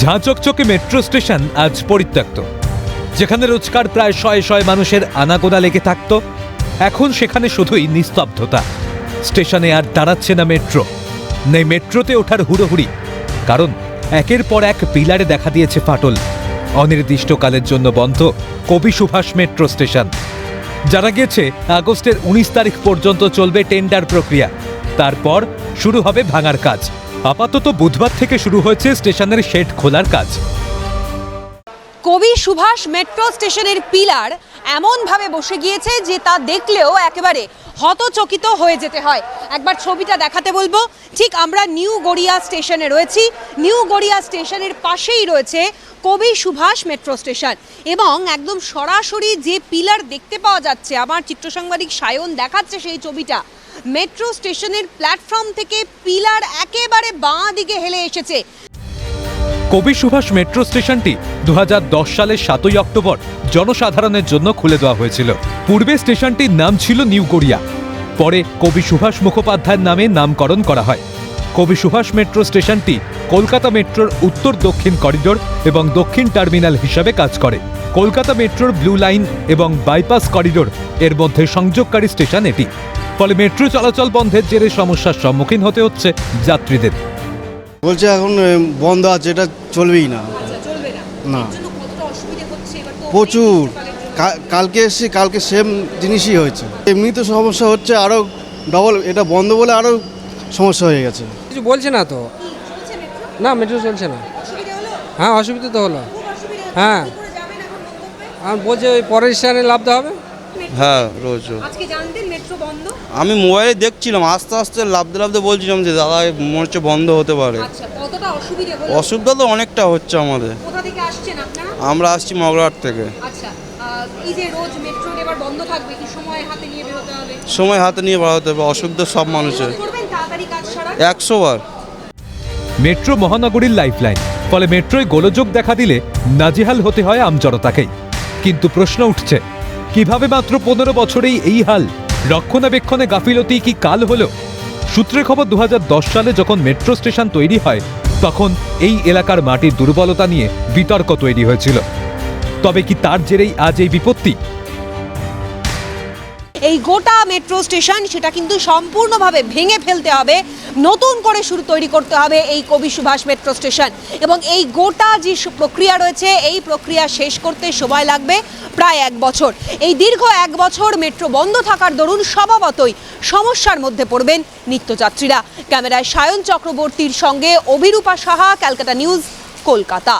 ঝাঁচকচকে metro station আজ পরিত্যক্ত। যেখানে রোজকার প্রায় শয়ে শয়ে মানুষের আনাগোনা লেগে থাকত, এখন সেখানে শুধুই নিস্তব্ধতা। স্টেশনে আর দাঁড়াচ্ছে না মেট্রো। নেই মেট্রোতে ওঠার হুড়োহুড়ি, কারণ একের পর এক পিলারে দেখা দিয়েছে ফাটল। অনির্দিষ্টকালের জন্য বন্ধ কবি সুভাষ মেট্রো স্টেশন। জানা গেছে আগস্টের উনিশ তারিখ পর্যন্ত চলবে টেন্ডার প্রক্রিয়া। তারপর শুরু হবে ভাঙার কাজ। আপাতত বুধবার থেকে শুরু হয়েছে স্টেশনের শেড খোলার কাজ। কবি সুভাষ মেট্রো স্টেশনের পিলার এমনভাবে বসে গিয়েছে যে তা দেখলেও একেবারে হতচকিত হয়ে যেতে হয়। একবার ছবিটা দেখাতে বলব। ঠিক আমরা নিউ গড়িয়া স্টেশনে রয়েছি। নিউ গড়িয়া স্টেশনের পাশেই রয়েছে কবি সুভাষ মেট্রো স্টেশন এবং একদম সরাসরি যে পিলার দেখতে পাওয়া যাচ্ছে, আমার চিত্র সাংবাদিক সায়ন দেখাচ্ছে সেই ছবিটা। মেট্রো স্টেশনের প্ল্যাটফর্ম থেকে পিলার একেবারে বাঁ দিকে হেলে এসেছে। কবি সুভাষ মেট্রো স্টেশনটি দু হাজার দশ সালের সাতই অক্টোবর জনসাধারণের জন্য খুলে দেওয়া হয়েছিল। পূর্বে স্টেশনটির নাম ছিল নিউ গড়িয়া। পরে কবি সুভাষ মুখোপাধ্যায়ের নামে নামকরণ করা হয়। কবি সুভাষ মেট্রো স্টেশনটি কলকাতা মেট্রোর উত্তর দক্ষিণ করিডোর এবং দক্ষিণ টার্মিনাল হিসাবে কাজ করে। কলকাতা মেট্রোর ব্লু লাইন এবং বাইপাস করিডোর এর মধ্যে সংযোগকারী স্টেশন এটি। ফলে মেট্রো চলাচল বন্ধের জেরে সমস্যার সম্মুখীন হতে হচ্ছে যাত্রীদের। বলছে এখন বন্ধ আছে এটা চলবেই না। না। না। জন্য কতটা অসুবিধা হচ্ছে? এবার তো প্রচুর। কালকে এসেছি কালকে সেম জিনিসই হয়েছে। এমনি তো সমস্যা হচ্ছে আরও ডবল এটা বন্ধ বলে আরও সমস্যা হয়ে গেছে। কিছু বলছে না তো? না মেট্রো চলছে না। হ্যাঁ অসুবিধা তো হলো। খুব অসুবিধা হলো হ্যাঁ। কি করে যাবেন এখন গন্তব্যে আর বলছে ওই পরের স্টেশনে লাভতে হবে? হ্যাঁ রোজ রোজ। আজকে জানতেন মেট্রো বন্ধ? আমি মোবাইলে দেখছিলাম আস্তে আস্তে লাভতে লাভতে বলছিলাম যে দাদা মনে হচ্ছে বন্ধ হতে পারে। আচ্ছা কতটা অসুবিধা হলো? অসুবিধা তো অনেকটা হচ্ছে আমাদের। কোথা থেকে আসছেন আপনারা? আমরা আসছি মগরাট থেকে। আচ্ছা এই যে রোজ মেট্রো এবার বন্ধ থাকবে কি সময় হাতে নিয়ে বেরোতে হবে? সময় হাতে নিয়ে বাড়াতে হবে অসুবিধা সব মানুষের। একশো বার। মেট্রো মহানগরীর লাইফলাইন ফলে মেট্রোয় গোলযোগ দেখা দিলে নাজেহাল হতে হয় আমজনতাকেই। কিন্তু প্রশ্ন উঠছে কীভাবে মাত্র পনেরো বছরেই এই হাল? রক্ষণাবেক্ষণে গাফিলতি কি কাল হলো? সূত্রে খবর দু হাজার দশ সালে যখন মেট্রো স্টেশন তৈরি হয়, তখন এই এলাকার মাটির দুর্বলতা নিয়ে বিতর্ক তৈরি হয়েছিল। তবে কি তার জেরেই আজ এই বিপত্তি? এই গোটা মেট্রো স্টেশন সেটা কিন্তু সম্পূর্ণভাবে ভেঙে ফেলতে হবে। নতুন করে শুরু তৈরি করতে হবে এই কবি সুভাষ মেট্রো স্টেশন এবং এই গোটা যে প্রক্রিয়া রয়েছে, এই প্রক্রিয়া শেষ করতে সময় লাগবে প্রায় এক বছর। এই দীর্ঘ এক বছর মেট্রো বন্ধ থাকার দরুন স্বভাবতই সমস্যার মধ্যে পড়বেন নিত্যযাত্রীরা। ক্যামেরায় সায়ন চক্রবর্তীর সঙ্গে অভিরূপা সাহা, ক্যালকাটা নিউজ, কলকাতা।